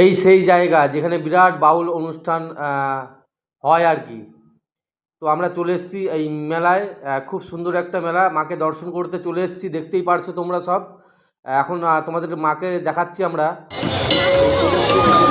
এই সেই জায়গা যেখানে বিরাট বাউল অনুষ্ঠান হয় আর কি। তো আমরা চলে এসেছি এই মেলায় খুব সুন্দর একটা মেলা। মাকে দর্শন করতে চলে এসেছি, দেখতেই পারছ তোমরা সব। এখন তোমাদের মাকে দেখাচ্ছি আমরা।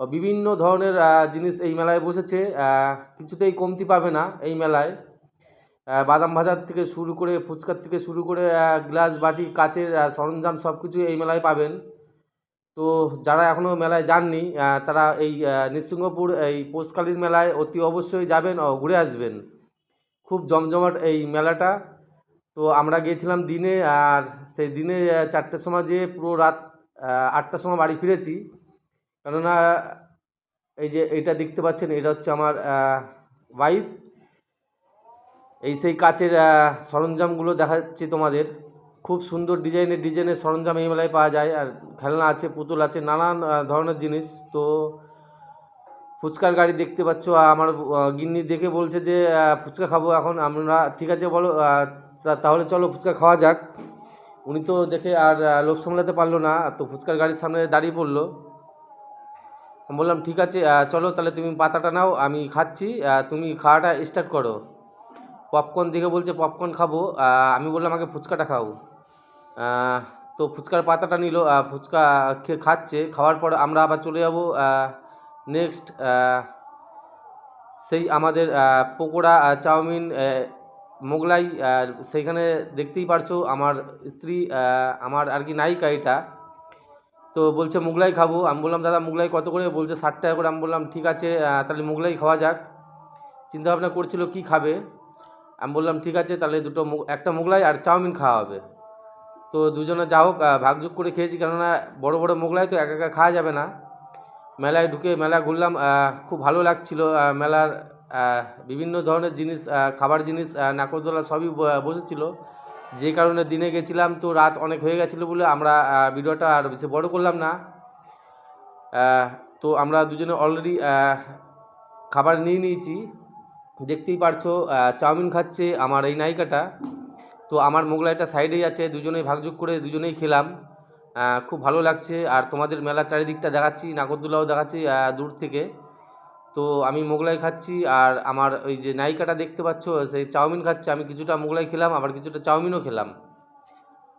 বিভিন্ন ধরনের জিনিস এই মেলায় বসেছে। কিছুতেই কমতি পাবে না এই মেলায়। বাদাম ভাজার থেকে শুরু করে, ফুচকার থেকে শুরু করে গ্লাস, বাটি, কাচের সরঞ্জাম সব কিছু এই মেলায় পাবেন। তো যারা এখনও মেলায় যাননি তারা এই নৃসিংহপুর, এই পোষকালীর মেলায় অতি অবশ্যই যাবেন ও ঘুরে আসবেন। খুব জমজমাট এই মেলাটা। তো আমরা গিয়েছিলাম দিনে, আর সেই দিনে চারটের সময় যেয়ে পুরো রাত আটটার সময় বাড়ি ফিরেছি। কেননা, এই যে এটা দেখতে পাচ্ছেন, এটা হচ্ছে আমার ওয়াইফ এই সেই কাচের সরঞ্জামগুলো দেখাচ্ছি তোমাদের। খুব সুন্দর ডিজাইনের ডিজাইনের সরঞ্জাম এই মেলায় পাওয়া যায়। আর খেলনা আছে, পুতুল আছে, নানান ধরনের জিনিস। তো ফুচকার গাড়ি দেখতে পাচ্ছ আমার গিন্নি দেখে বলছে যে ফুচকা খাব এখন। আমরা, ঠিক আছে, বলো তাহলে চলো, ফুচকা খাওয়া যাক। উনি তো দেখে আর লোভ সামলাতে পারল না। তো ফুচকার গাড়ির সামনে দাঁড়িয়ে পড়ল। বললাম, ঠিক আছে চলো তাহলে তুমি পাতাটা নাও, আমি খাচ্ছি তুমি খাওয়াটা স্টার্ট করো। পপকর্ন দেখে বলছে পপকর্ন খাব। আমি বললাম আমাকে ফুচকাটা খাও। তো ফুচকার পাতাটা নিল ফুচকা খেয়ে খাচ্ছে, খাওয়ার পর আমরা আবার চলে যাব নেক্সট সেই আমাদের পকোড়া চাউমিন মোগলাই সেইখানে দেখতেই পারছ, আমার স্ত্রী আমার আর কি নায়িকা এটা। তো বলছে মোগলাই খাব। আমি বললাম দাদা মোগলাই কত করে? বলছে ষাট টাকা করে। আমি বললাম ঠিক আছে তাহলে মোগলাই খাওয়া যাক। চিন্তাভাবনা করছিল কি খাবে? আমি বললাম ঠিক আছে তাহলে দুটো একটা মোগলাই আর চাউমিন খাওয়া হবে। তো দুজনে যা হোক ভাগযোগ করে খেয়েছি কেননা বড় বড় মোগলাই তো একা একা খাওয়া যাবে না। মেলায় ঢুকে মেলা ঘুরলাম খুব ভালো লাগছিল মেলার বিভিন্ন ধরনের জিনিস খাবার জিনিস আহ, নাগরদোলা সবই বসেছিল। যে কারণে দিনে গেছিলাম তো রাত অনেক হয়ে গেছিল বলে আমরা ভিডিওটা আর বেশি বড় করলাম না। তো আমরা দুজনে অলরেডি খাবার নিয়ে নিয়েছি। দেখতেই পারছ চাউমিন খাচ্ছে আমার এই নায়িকাটা। তো আমার মোগলাইটা সাইডেই আছে, দুজনেই ভাগযোগ করে দুজনেই খেলাম। খুব ভালো লাগছে। আর তোমাদের মেলার চারিদিকটা দেখাচ্ছি, নাগরদোলাও দেখাচ্ছি দূর থেকে। তো আমি মোগলাই খাচ্ছি আর আমার ওই যে নায়িকাটা দেখতে পাচ্ছ সেই চাউমিন খাচ্ছে। আমি কিছুটা মোগলাই খেলাম আবার কিছুটা চাউমিনও খেলাম।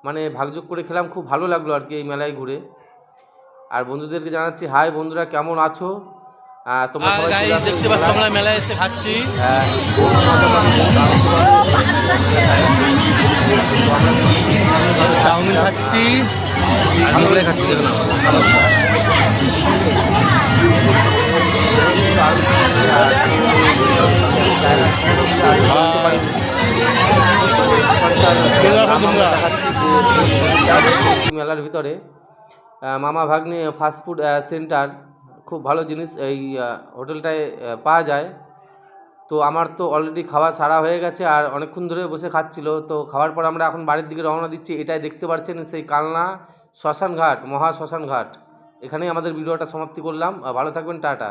মানে ভাগযোগ করে খেলাম খুব ভালো লাগল আর কি এই মেলায় ঘুরে। আর বন্ধুদেরকে জানাচ্ছি হাই বন্ধুরা কেমন আছো? আহ, তোমরা সবাই গাইস চলে আসো দেখতে পাচ্ছ আমরা মেলায় এসে খাচ্ছি। চাউমিন খাচ্ছি। আর মোগলাই খাচ্ছি দেখো মেলার ভিতরে মামা ভাগ্নে ফাস্টফুড সেন্টার খুব ভালো জিনিস এই হোটেলটায় পাওয়া যায়। তো আমার তো অলরেডি খাওয়া সারা হয়ে গেছে, আর অনেকক্ষণ ধরে বসে খাচ্ছিল। তো খাওয়ার পর আমরা এখন বাড়ির দিকে রওনা দিচ্ছি, এটাই দেখতে পাচ্ছেন সেই কালনা শ্মশান ঘাট মহা শ্মশান ঘাট এখানেই আমাদের ভিডিওটা সমাপ্তি করলাম। ভালো থাকবেন, টাটা।